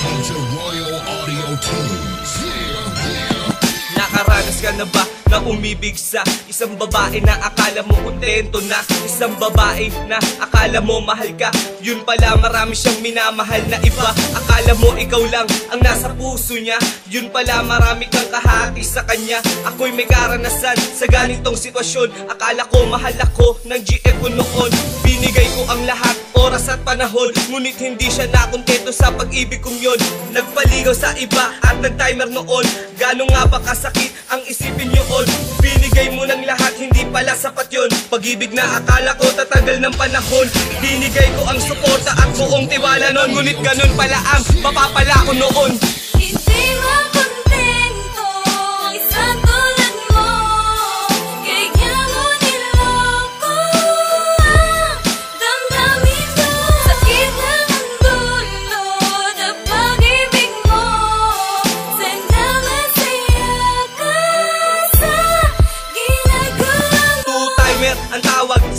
to Royal Audio Tunes. Yeah, yeah. Nakaranas ka na ba na umibig sa isang babae na akala mo kontento na? Isang babae na akala mo mahal ka. Yun pala marami siyang minamahal na iba. Akala mo ikaw lang ang nasa puso niya. Yun pala marami kang kahati sa kanya. Ako'y may karanasan sa ganitong sitwasyon. Akala ko mahal ako ng GF ko noon. Binigay ko ang lahat oras at panahon Ngunit hindi siya nakontento sa pag-ibig kong yon Nagpaligaw sa iba at nag-timer noon Gano'n nga ba kasakit ang isipin yun Binigay mo ng lahat, hindi pala sapat yon Pag-ibig na akala ko tatagal ng panahon Binigay ko ang suporta at buong tiwala nun. Ngunit ganun pala ang mapapala ko noon. Hindi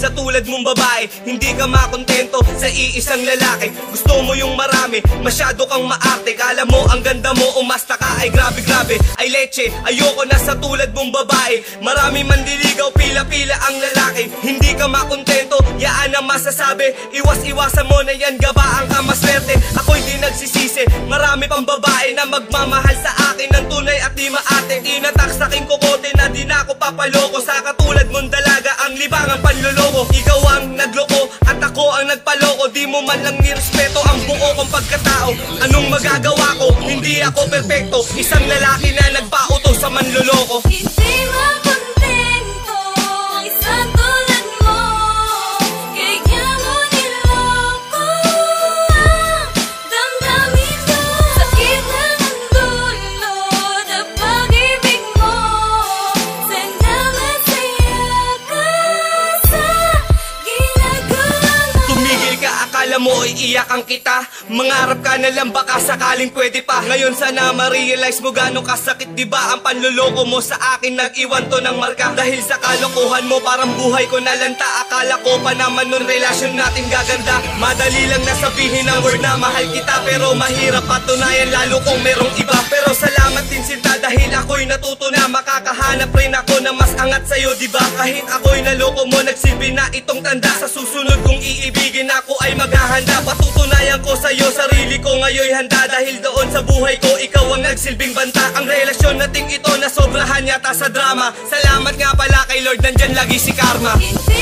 sa tulad mong babae Hindi ka makontento sa iisang lalaki. Gusto mo yung marami, masyado kang maarte. Kala mo ang ganda mo, umasta ka ay grabe grabe. Ay leche, ayoko na sa tulad mong babae. Marami mandiligaw, pila-pila ang lalaki. Hindi ka makontento, yaan ang masasabi. Iwas-iwasan mo na yan, gabaan ka maswerte. Ako'y di nagsisisi, marami pang babae na magmamahal sa akin. Ng tunay at di maate Inatak sa aking kukote na di na ako papaloko. Sa katulad mong dalaga ang libangang Ikaw ang nagloko at ako ang nagpaloko Di mo man lang nirespeto ang buo kong pagkatao. Anong magagawa ko? Hindi ako perpekto. Isang lalaki na nagpauto sa manloloko Hindi akala mo iiyak ang kita. Mangarap ka na lang baka sakaling pwede pa. Ngayon sana ma-realize mo gano'ng kasakit Di ba? Ang panluloko mo sa akin Nag-iwan to ng marka. Dahil sa kalokohan mo parang buhay ko nalanta. Akala ko pa naman nun relasyon natin gaganda. Madali lang na sabihin ang word na mahal kita Pero mahirap patunayan lalo kung merong iba. Pero salamat din sinta dahil ako'y natuto na Makakahanap rin ako na mas angat sa'yo di ba? Kahit ako'y naloko mo nagsilbi na itong tanda. Sa susunod kong iibigin ako ay maghahanda Patutunayan ko sa'yo sarili ko ngayon handa. Dahil doon sa buhay ko ikaw ang nagsilbing banta. Ang relasyon nating ito na sobrahan yata sa drama. Salamat nga pala kay Lord nandyan lagi si Karma. Hindi